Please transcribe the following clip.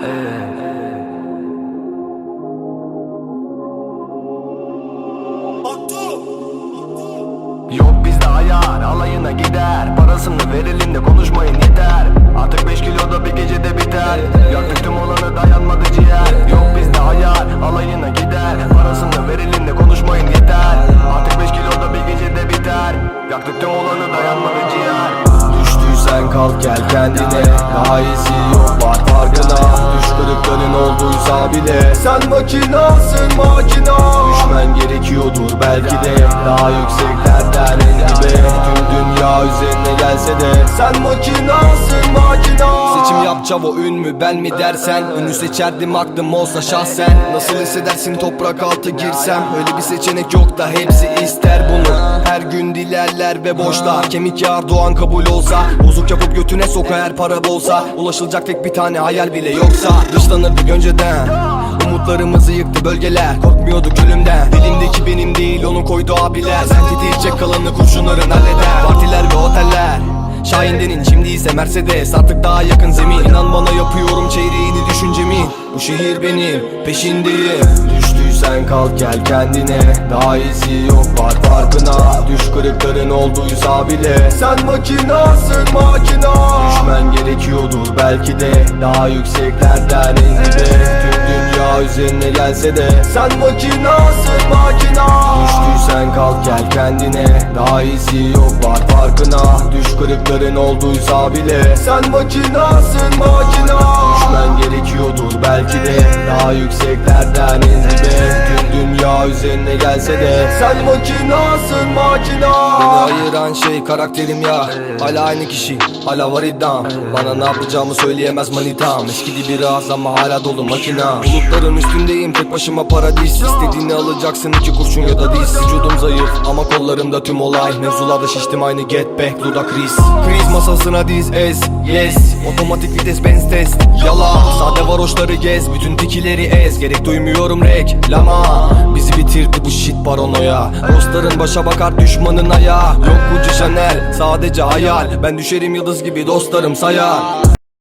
Yok bizde ayar alayına gider. Parasını verelim de konuşmayın yeter kalk gel kendine. Daha iyisi yok var farkına. Düş kırıkların olduysa bile. Sen makinasın makina. Düşmen gerekiyordur belki de. Daha yükseklerden en dibe Tüm dünya üzerine gelse de Sen makinasın makina. Seçim yap çavo ün mü ben mi dersen? Ünü seçerdim aklım olsa şahsen. Nasıl hissedersin toprak altı girsem? Öyle bir seçenek yok da hepsi ister bunu. Her gün dilerler ve boşlar Kemik yağar doğan kabul olsa. Bozuk yapıp götüne soka her para bolsa. Ulaşılacak tek bir tane hayal bile yoksa. Dışlanırdık önceden. Umutlarımızı yıktı bölgeler. Korkmuyorduk ölümden. Dilimdeki benim değil onu koydu abiler. Sen titrecek kalanı kurşunların oteller Şahindenin şimdi ise Mercedes Artık daha yakın zemin. İnan bana yapıyorum çeyreğini düşüncemin Bu şehir benim peşindeyim. Düştüysen kalk gel kendine. Daha iyisi yok var farkına. Düş kırıkların olduysa bile. Sen makinasın makina. Düşmen gerekiyordur belki de. Daha yükseklerden en dibe dünya üzerine gelse de. Sen makinasın makina. Düştüysen kalk gel kendine. Daha iyisi yok var farkına. Düş kırıkların olduysa bile. Sen makinasın makina. Düşmen gerekiyordur belki de. Daha yükseklerden en dibe Tüm dünya üzerine gelse de. Sen makinasın makina. Beni ayıran şey karakterim ya. Hala aynı kişi hala var iddiam. Bana ne yapacağımı söyleyemez manitam. Eskidi biraz ama hala dolu makina Bulutların üstündeyim tek başıma paradis. İstediğini alacaksın iki kurşun ya da diz. Vücudum zayıf ama kollarımda tüm olay. Mevzularda şiştim aynı get back dudak kriz Kriz masasına diz ez yes. Otomatik vites benz test. Yala sade varoşları gez. Bütün tikileri ez. Gerek duymuyorum reklama Bizi bitirdi bu shit paranoya. Dostların başa bakar düşmanın ayağı. Yok bu Chanel sadece hayal. Ben düşerim yıldız gibi dostlarım sayar